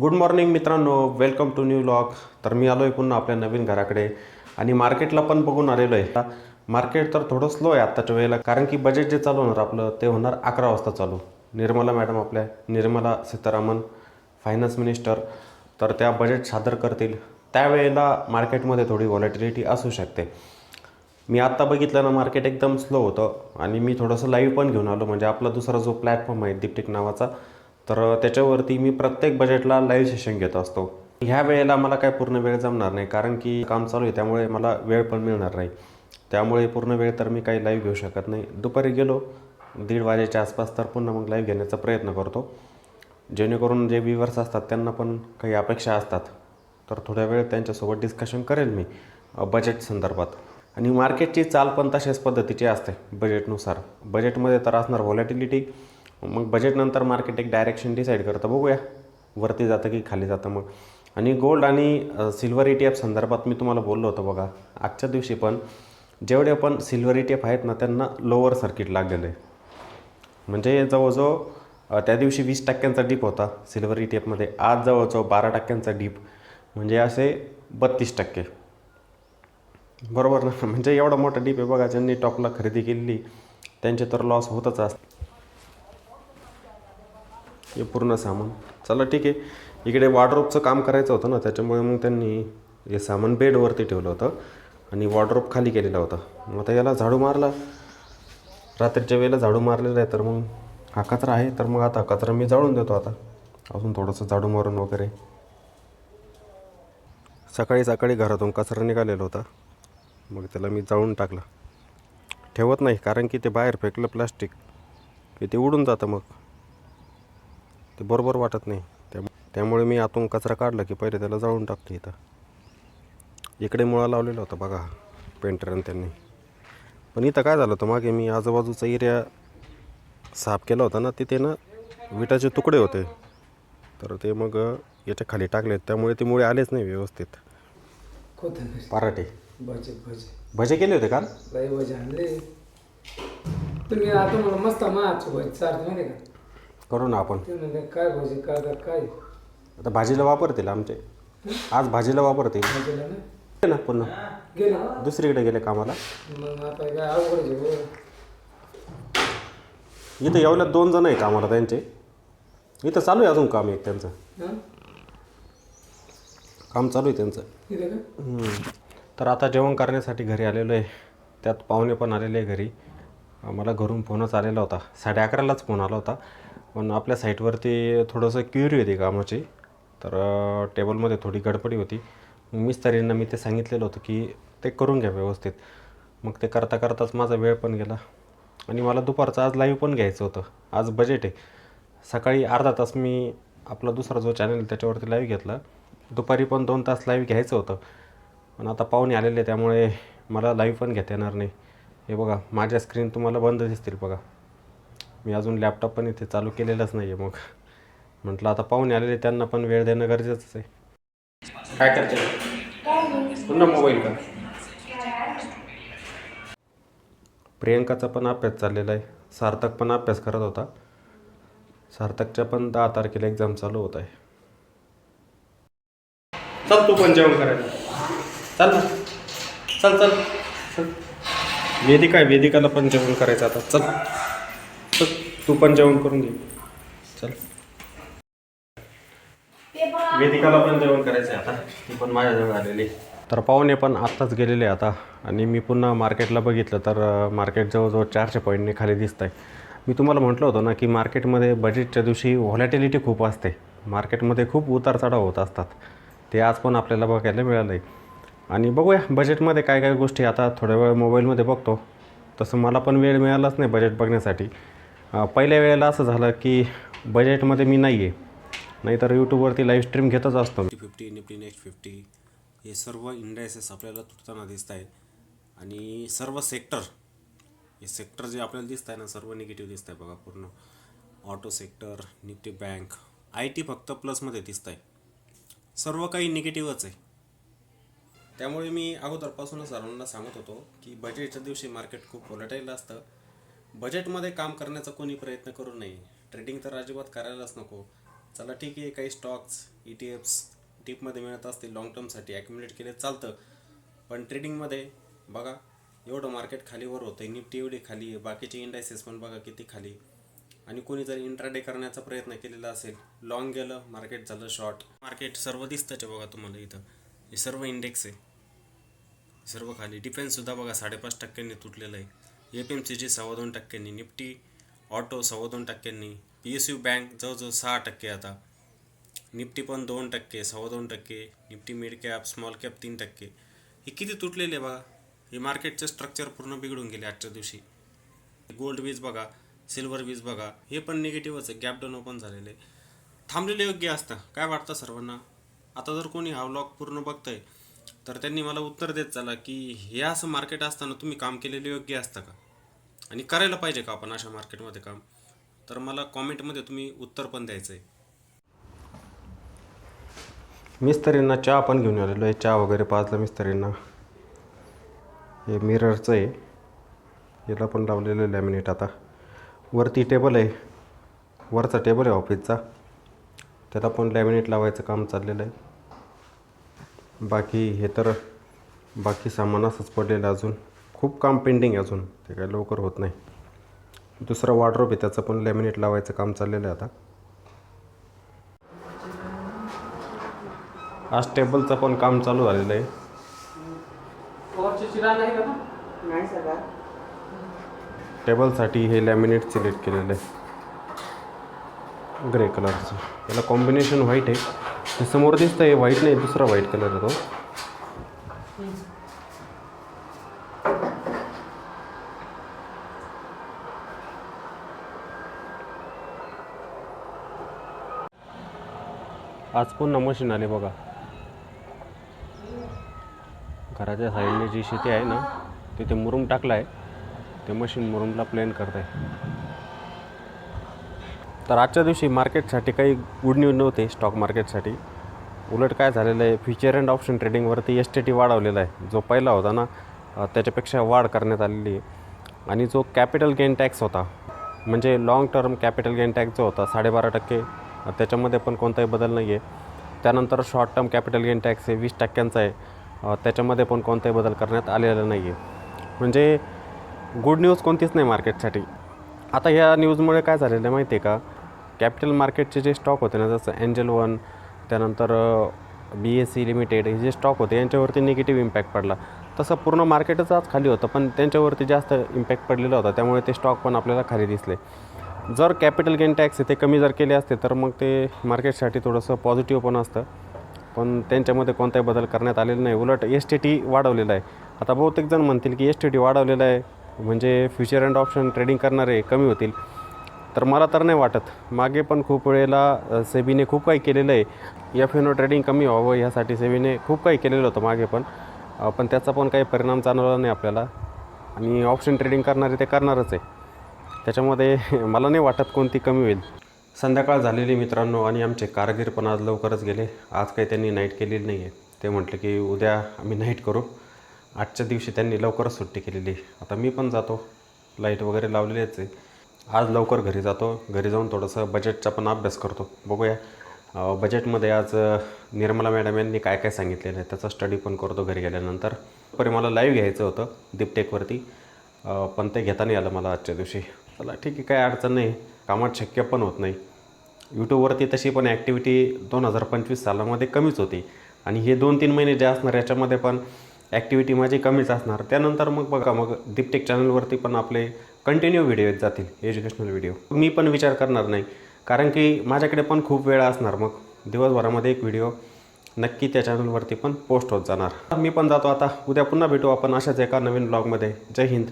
Good morning मित्रांनो. Welcome to new log तर मी आलो आहे पुन्हा आपल्या नवीन घराकडे. आणि मार्केटला पण बघून आलेलो आहे मार्केट तर थोडं स्लो आहे आत्ताच्या वेळेला. कारण की बजेट जे चालू होणार आपलं ते होणार अकरा वाजता चालू. निर्मला मॅडम आपल्या निर्मला सीतारामन फायनान्स मिनिस्टर तर त्या बजेट सादर करतील. त्यावेळेला मार्केटमध्ये थोडी व्हॉलेटिलिटी असू शकते. मी आत्ता बघितलं ना मार्केट एकदम स्लो होतं. आणि मी थोडंसं लाईव्ह पण घेऊन आलो. म्हणजे आपला दुसरा जो प्लॅटफॉर्म आहे दिप्टिक नावाचा तर त्याच्यावरती मी प्रत्येक बजेटला लाईव्ह सेशन घेत असतो. ह्या वेळेला मला काय पूर्ण वेळ जमणार नाही कारण की काम चालू आहे त्यामुळे मला वेळ पण मिळणार नाही. त्यामुळे पूर्ण वेळ तर मी काही लाईव्ह घेऊ शकत नाही. दुपारी गेलो दीड वाजेच्या आसपास तर पुन्हा मग लाईव्ह घेण्याचा प्रयत्न करतो. जेणेकरून जे व्ह्युअर्स असतात त्यांना पण काही अपेक्षा असतात. तर थोड्या वेळ त्यांच्यासोबत डिस्कशन करेल मी बजेट संदर्भात. आणि मार्केटची चाल पण तशाच पद्धतीची असते बजेटनुसार बजेटमध्ये तर असणार व्हॉलॅटिलिटी मग बजेटनंतर मार्केट एक डायरेक्शन डिसाईड करतं. बघूया. वरती जातं की खाली जातं मग. आणि गोल्ड आणि सिल्वर ई टी एफ संदर्भात मी तुम्हाला बोललो होतो बघा. आजच्या दिवशी पण जेवढे पण सिल्वर ई टी एफ आहेत ना त्यांना लोअर सर्किट लागलेलं आहे. म्हणजे जवळजवळ त्या दिवशी वीस टक्क्यांचा डीप होता सिल्वर ई टी एफमध्ये आज जवळजवळ बारा टक्क्यांचा डीप म्हणजे असे बत्तीस टक्के. बरोबर ना? म्हणजे एवढा मोठा डीप आहे बघा ज्यांनी टॉपला खरेदी केलेली त्यांचे तर लॉस होतच असतं. हे पूर्ण सामान. चला ठीक आहे. इकडे वॉर्ड्रोपचं काम करायचं होतं ना त्याच्यामुळे मग त्यांनी हे सामान बेडवरती ठेवलं होतं आणि वॉर्ड्रोप खाली केलेला होता. मग आता याला झाडू मारला. रात्रीच्या वेळेला झाडू मारलेला आहे तर मग हा कचरा आहे तर मग आता कचरा मी जाळून देतो आता. अजून थोडंसं झाडू मारून वगैरे. सकाळी सकाळी घरातून कचरा निघालेला होता. मग त्याला मी जाळून टाकला. ठेवत नाही कारण की ते बाहेर फेकलं प्लास्टिक की ते उडून जातं मग. ते बरोबर वाटत नाही. त्यामु त्यामुळे मी आतून कचरा काढला की पहिले त्याला जाळून टाकतो इथं. इकडे मुळा लावलेला होता बघा पेंटरने त्यांनी. पण इथं काय झालं होतं मागे? मी आजूबाजूचा एरिया साफ केला होता ना तिथे ना विटाचे तुकडे होते. तर ते मग याच्या खाली टाकले त्यामुळे ते मुळे आलेच नाही व्यवस्थित. पराठे. भजे भजे. भजे केले होते लई भजे आणले. तुम्ही आता मला मस्त माहिती का? करू ना आपण. ते काय भजे काय तर काय? आता भाजीला वापरतील आमचे. आज भाजीला वापरतील. भजेला ना? पुन्हा. गेले दुसरीकडे गेले कामाला. मग आता काय अवघड आहे हो. इथं एवढ्यात दोन जण आहे कामाला त्यांचे. इथं चालू आहे अजून काम एक त्यांचं. हं? काम चालू आहे त्यांचं. इथे का? हम्म. तर आता जेवण करण्यासाठी घरी आलेलो आहे. त्यात पाहुणे पण आलेले आहे घरी. मला घरून फोनच आलेला होता. साडे अकरालाच फोन आला होता. पण आपल्या साईटवरती थोडंसं क्युरी होती कामाची. तर टेबलमध्ये थोडी गडबडी होती. मिस्त्रींना मी ते सांगितलेलं होतं की ते करून घ्या व्यवस्थित. मग ते करता करताच माझा वेळ पण गेला. आणि मला दुपारचं आज लाईव्ह पण घ्यायचं होतं. आज बजेट आहे. सकाळी अर्धा तास मी आपला दुसरा जो चॅनल आहे त्याच्यावरती लाईव्ह घेतला. दुपारी पण दोन तास लाईव्ह घ्यायचं होतं. पण आता पाहुणे आलेले त्यामुळे मला लाईव्ह पण घेता येणार नाही. हे बघा माझ्या स्क्रीन तुम्हाला बंद दिसतील बघा. मी अजून लॅपटॉप पण इथे चालू केलेलाच नाही आहे मग. म्हटलं आता पाहुणे आलेले त्यांना पण वेळ देणं गरजेचंच आहे. काय करते? पुन्हा मोबाईल का प्रियंकाचा पण अभ्यास चाललेला आहे. सार्थक पण अभ्यास करत होता. सार्थकच्या पण दहा तारखेला एक्झाम चालू होत आहे. चल तू पण जेवण करायला. चल ना. चल चल चल. वेदिका आहे वेदिकाला पण जेवण करायचं आता. चल. चल तू पण जेवण करून घे. चल. वेदिकाला पण जेवण करायचं आहे आता. ती पण माझ्याजवळ आलेली. तर पाहुणे पण आत्ताच गेलेले आता. आणि मी पुन्हा मार्केटला बघितलं तर मार्केट जवळजवळ चारशे पॉईंटने खाली दिसत आहे मी तुम्हाला म्हटलं होतं ना की मार्केटमध्ये बजेटच्या दिवशी व्हॉलॅटिलिटी खूप असते. मार्केटमध्ये खूप उतार चढाव होत असतात. ते आज पण आपल्याला बघायला मिळालं आहे आणि बघूया बजेटमध्ये काय काय गोष्टी आता थोड्या वेळ मोबाईलमध्ये बघतो. तसं मला पण वेळ मिळालाच नाही बजेट बघण्यासाठी. पहिल्या वेळेला असं झालं की बजेटमध्ये मी नाही आहे नाहीतर यूट्यूबवरती लाईव्ह स्ट्रीम घेतच असतो Nifty fifty Nifty next fifty हे सर्व इंडायसेस आपल्याला तुटताना दिसत आहे आणि सर्व सेक्टर हे सेक्टर जे आपल्याला दिसत आहे ना सर्व निगेटिव्ह दिसत आहे बघा पूर्ण. Auto sector Nifty bank I T फक्त प्लसमध्ये दिसत आहे सर्व काही निगेटिव्हच आहे. त्यामुळे मी अगोदरपासूनच सर्वांना सांगत होतो की बजेटच्या दिवशी मार्केट खूप व्हॉलेटाईल असतं. बजेटमध्ये काम करण्याचा कोणी प्रयत्न करू नये. ट्रेडिंग तर अजिबात करायलाच नको. चला ठीक आहे काही स्टॉक्स ई टी एफ्स टीपमध्ये मिळत असतील लॉंग टर्मसाठी ॲक्युमुलेट केले चालतं. पण ट्रेडिंगमध्ये बघा एवढं मार्केट खालीवर होतं आहे निफ्टी एवढी खाली आहे बाकीचे इंडायसेस पण बघा किती खाली. आणि कोणी जर इंट्राडे करण्याचा प्रयत्न केलेला असेल लॉंग गेलं मार्केट झालं शॉर्ट मार्केट सर्व दिसतंच बघा तुम्हाला इथं. हे सर्व इंडेक्स आहे. सर्व खाली. डिफेन्ससुद्धा बघा साडेपाच टक्क्यांनी तुटलेलं आहे. एफ एम सी जी सव्वा दोन टक्क्यांनी निफ्टी ऑटो सव्वा दोन टक्क्यांनी पी एस यू बँक जवळजवळ सहा टक्के आता निफ्टी पण दोन टक्के सव्वा दोन टक्के Nifty mid cap small cap तीन टक्के हे किती तुटलेले बघा हे मार्केटचं स्ट्रक्चर पूर्ण बिघडून गेले आजच्या दिवशी गोल्ड वीज बघा सिल्वर वीज बघा हे पण निगेटिव्हच आहे गॅप डाऊन ओपन झालेले थांबलेले योग्य असतं काय वाटतं सर्वांना आता जर कोणी हा व्लॉग पूर्ण बघतंय तर त्यांनी मला उत्तर देत चाला की हे असं मार्केट असताना तुम्ही काम केलेलं योग्य असतं का? आणि करायला पाहिजे का आपण अशा मार्केटमध्ये काम? तर मला कॉमेंटमध्ये तुम्ही उत्तर पण द्यायचं आहे मिस्त्रींना चहा पण घेऊन आलेलो आहे. चहा वगैरे पाजलं मिस्त्रींना. हे मिररचं आहे. याला पण लावलेलं आहे लॅमिनेट आता. वरती टेबल आहे. वरचा टेबल आहे ऑफिसचा त्याला पण लॅमिनेट लावायचं काम चाललेलं आहे. बाकी हे तर बाकी सामान असंच पडलेलं आहे अजून. खूप काम पेंडिंग आहे अजून. ते काय लवकर होत नाही. दुसरं वॉर्ड्रोप आहे त्याचं पण लॅमिनेट लावायचं काम चाललेलं आहे आता. आज टेबलचं पण काम चालू झालेलं आहे. टेबलसाठी हे लॅमिनेट सिलेक्ट केलेलं आहे. ग्रे कलरचं याला कॉम्बिनेशन व्हाईट आहे. हे समोर दिसतं आहे व्हाईट नाही दुसरा व्हाईट कलर आहे तो. आज पुन्हा मशीन आले बघा. घराच्या साईडने जी शेती आहे ना तिथे मुरुम टाकला आहे ते मशीन मुरुमला प्लेन करत आहे तर आजच्या दिवशी मार्केटसाठी काही गुड न्यूज नव्हते स्टॉक मार्केटसाठी उलट काय झालेलं आहे फ्युचर अँड ऑप्शन ट्रेडिंगवरती एस टी टी वाढवलेला आहे. जो पहिला होता ना त्याच्यापेक्षा वाढ करण्यात आलेली आहे. आणि जो कॅपिटल गेन टॅक्स होता म्हणजे long term capital gain tax जो होता साडेबारा टक्के त्याच्यामध्ये पण कोणताही बदल नाही आहे. त्यानंतर short term capital gain tax आहे वीस टक्क्यांचा आहे. त्याच्यामध्ये पण कोणताही बदल करण्यात आलेला नाही आहे म्हणजे गुड न्यूज कोणतीच नाही मार्केटसाठी आता ह्या न्यूजमुळे काय झालेलं आहे माहिती आहे का? कॅपिटल मार्केटचे जे स्टॉक होते ना जसं एंजल वन त्यानंतर बी एस सी लिमिटेड हे जे स्टॉक होते यांच्यावरती निगेटिव्ह इम्पॅक्ट पडला. तसं पूर्ण मार्केटच आज खाली होतं पण त्यांच्यावरती जास्त इम्पॅक्ट पडलेला होता त्यामुळे ते स्टॉक पण आपल्याला खाली दिसले. जर कॅपिटल गेन टॅक्स ते कमी जर केले असते तर मग ते मार्केटसाठी थोडंसं पॉझिटिव्ह पण असतं. पण त्यांच्यामध्ये कोणताही बदल करण्यात आलेला नाही. उलट एस टी टी वाढवलेला आहे. आता बहुतेक जण म्हणतील की एस टी टी वाढवलेला आहे म्हणजे फ्युचर अँड ऑप्शन ट्रेडिंग करणारे कमी होतील. तर मला तर नाही वाटत. मागे पण खूप वेळेला सेबीने खूप काही केलेलं आहे. एफ एन ओ ट्रेडिंग कमी व्हावं ह्यासाठी सेबीने खूप काही केलेलं होतं मागे पण. पण त्याचा पण काही परिणाम जाणवला नाही आपल्याला. आणि ऑप्शन ट्रेडिंग करणारे ते करणारच आहे. त्याच्यामध्ये मला नाही वाटत कोणती कमी होईल. संध्याकाळ झालेली मित्रांनो आणि आमचे कारगीर पण आज लवकरच गेले. आज काही त्यांनी नाईट केलेली नाही आहे. ते म्हटलं की उद्या आम्ही नाईट करू. आजच्या दिवशी त्यांनी लवकरच सुट्टी केलेली आहे. आता मी पण जातो. लाइट वगैरे लावलेलीच आहे. आज लवकर घरी जातो. घरी जाऊन थोडंसं बजेटचा पण अभ्यास करतो. बघूया. बजेटमध्ये आज निर्मला मॅडम यांनी काय काय सांगितलेलं आहे त्याचा स्टडी पण करतो घरी गेल्यानंतर. परी मला लाईव्ह घ्यायचं होतं दीपटेकवरती पण ते घेता नाही आलं मला आजच्या दिवशी. चला ठीक आहे काय अडचण नाही. कामात शक्य पण होत नाही. यूट्यूबवरती तशी पण ॲक्टिव्हिटी दोन हजार पंचवीस सालामध्ये कमीच होती. आणि हे दोन तीन महिने जे असणार याच्यामध्ये पण ॲक्टिव्हिटी माझी कमीच असणार. त्यानंतर मग बघा मग दीपटेक चॅनलवरती पण आपले कंटिन्यू व्हिडिओ येत जातील एज्युकेशनल व्हिडिओ मी पण विचार करणार नाही. कारण की माझ्याकडे पण खूप वेळ असणार मग. दिवसभरामध्ये एक व्हिडिओ नक्की त्या चॅनलवरती पण पोस्ट होत जाणार. मी पण जातो आता. उद्या पुन्हा भेटू आपण अशाच एका नवीन ब्लॉगमध्ये जय हिंद.